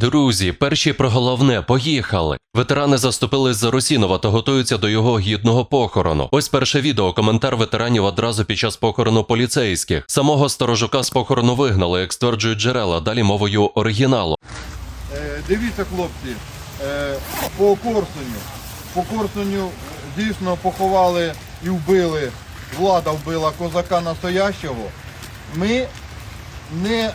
Друзі, перші про головне поїхали. Ветерани заступились за Русінова та готуються до його гідного похорону. Ось перше відео. Коментар ветеранів одразу під час похорону поліцейських. Самого сторожука з похорону вигнали, як стверджують джерела. Далі мовою оригіналу. Е, Дивіться, хлопці, е, по Корсуню. По Корсуню дійсно поховали і вбили, влада вбила козака настоящого. Ми не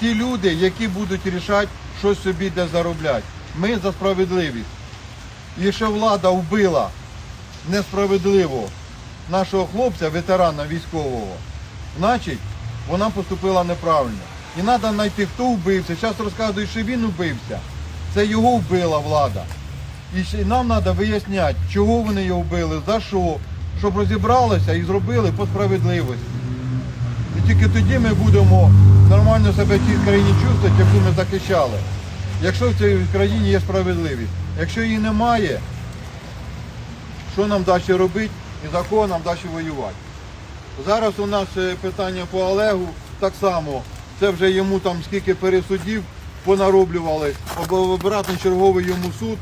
ті люди, які будуть рішати, щось собі де заробляти. Ми за справедливість. Якщо влада вбила несправедливо нашого хлопця, ветерана військового, значить вона поступила неправильно. І треба знайти, хто вбився. Зараз розказують, що він вбився. Це його вбила влада. І нам треба виясняти, чого вони його вбили, за що, щоб розібралися і зробили по справедливості. І тільки тоді ми будемо нормально себе в цій країні чувствувати, яку ми захищали. Якщо в цій країні є справедливість. Якщо її немає, що нам далі робити і за кого нам далі воювати? Зараз у нас е, питання по Олегу так само. Це вже йому там скільки пересудів понароблювали, обратно черговий йому суд.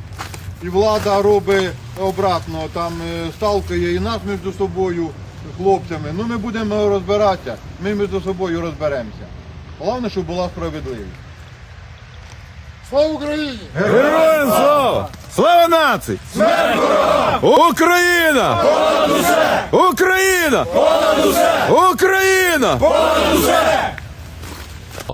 І влада робить обратно, там е, сталкує і нас між собою, хлопцями. Ну ми будемо розбиратися, ми між собою розберемося. Головне, щоб була справедливість. Слава Україні! Героям слава! Слава нації! Смерть ворогам! Україна! Понад усе! Україна! Понад усе! Україна!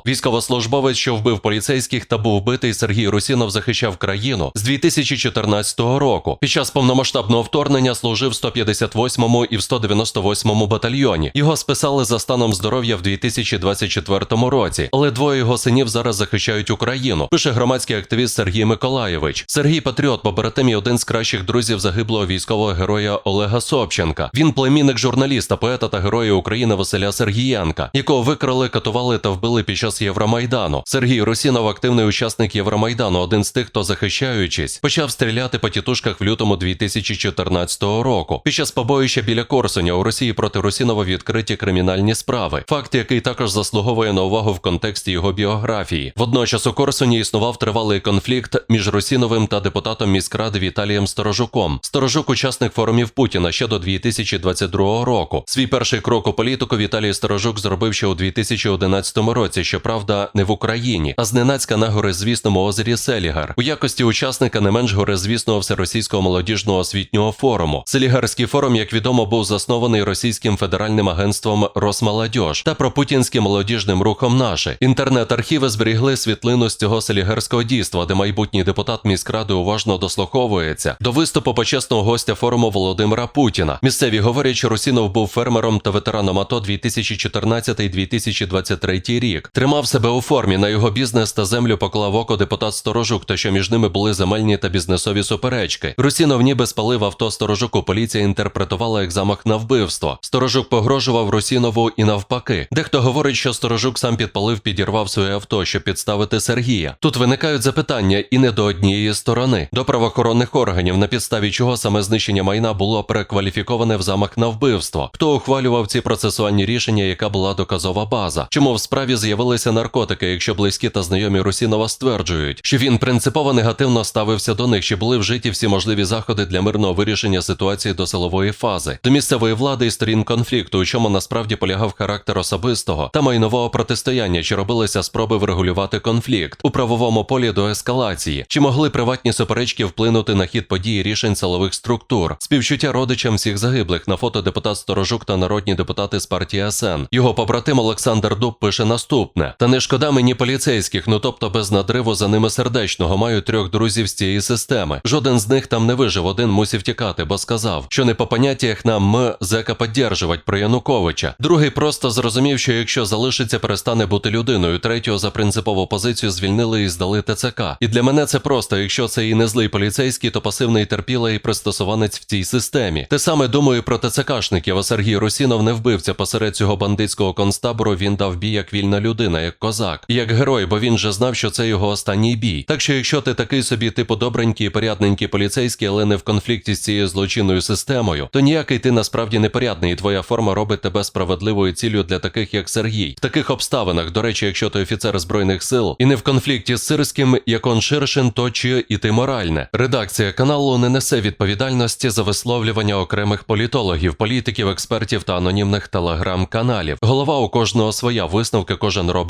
Військовослужбовець, що вбив поліцейських та був вбитий Сергій Русінов, захищав країну з 2014 року. Під час повномасштабного вторгнення служив в 158 і в 198 батальйоні. Його списали за станом здоров'я в 2024 році, але двоє його синів зараз захищають Україну. Пише громадський активіст Сергій Миколаєвич. Сергій Патріот, побратим і один з кращих друзів загиблого військового героя Олега Собченка. Він племінник журналіста, поета та героя України Василя Сергієнка, якого викрали, катували та вбили під час Євромайдану. Сергій Русінов, активний учасник Євромайдану, один з тих, хто захищаючись, почав стріляти по тітушках в лютому 2014 року. Під час побоїща біля Корсуня у Росії проти Русінова відкриті кримінальні справи. Факт, який також заслуговує на увагу в контексті його біографії. Водночас у Корсуні існував тривалий конфлікт між Русіновим та депутатом міськради Віталієм Сторожуком. Сторожук, учасник форумів Путіна ще до 2022 року. Свій перший крок у політику Віталій Сторожук зробив ще у 2011 році, щоправда, не в Україні, а зненацька на горизвісному озері Селігар у якості учасника не менш горизвісного всеросійського молодіжного освітнього форуму. Селігарський форум, як відомо, був заснований російським федеральним агентством Росмолодіж та пропутінським молодіжним рухом «Наші». Інтернет-архіви зберігли світлину з цього селігарського дійства, де майбутній депутат міськради уважно дослуховується до виступу почесного гостя форуму Володимира Путіна. Місцеві говорять, що Русінов був фермером та ветераном АТО 2014-2023 рік. Тримав себе у формі. На його бізнес та землю поклав око депутат Сторожук, та що між ними були земельні та бізнесові суперечки. Русінов ніби спалив авто Сторожуку. Поліція інтерпретувала як замах на вбивство. Сторожук погрожував Русінову і навпаки. Дехто говорить, що Сторожук сам підпалив, підірвав своє авто, щоб підставити Сергія. Тут виникають запитання і не до однієї сторони, до правоохоронних органів, на підставі чого саме знищення майна було перекваліфіковане в замах на вбивство. Хто ухвалював ці процесуальні рішення, яка була доказова база? Чому в справі з'явилися наркотики, якщо близькі та знайомі Русінова стверджують, що він принципово негативно ставився до них, що були вжиті всі можливі заходи для мирного вирішення ситуації до силової фази, до місцевої влади і сторін конфлікту, у чому насправді полягав характер особистого та майнового протистояння, чи робилися спроби врегулювати конфлікт у правовому полі до ескалації, чи могли приватні суперечки вплинути на хід події рішень силових структур, співчуття родичам всіх загиблих на фото депутат Сторожук та народні депутати з партії СН. Його побратим Олександр Дуб пише наступне: та не шкода мені поліцейських, ну тобто без надриву за ними сердечного. Маю трьох друзів з цієї системи. Жоден з них там не вижив, один мусив тікати, бо сказав, що не по поняттях нам м зека поддержувати про Януковича. Другий просто зрозумів, що якщо залишиться, перестане бути людиною. Третього за принципову позицію звільнили і здали ТЦК. І для мене це просто. Якщо це і не злий поліцейський, то пасивний терпілий пристосуванець в цій системі. Те саме думаю про ТЦКшників. А Сергій Русінов не вбивця посеред цього бандитського концтабору. Він дав бій як вільна людина. Як козак, як герой, бо він же знав, що це його останній бій. Так що, якщо ти такий собі типу добренький, порядненький поліцейський, але не в конфлікті з цією злочинною системою, то ніякий ти насправді не порядний, і твоя форма робить тебе справедливою ціллю для таких, як Сергій. В таких обставинах, до речі, якщо ти офіцер збройних сил і не в конфлікті з Сирським, як он Ширшин, то чи і ти моральне. Редакція каналу не несе відповідальності за висловлювання окремих політологів, політиків, експертів та анонімних телеграм-каналів. Голова у кожного своя висновки кожен робить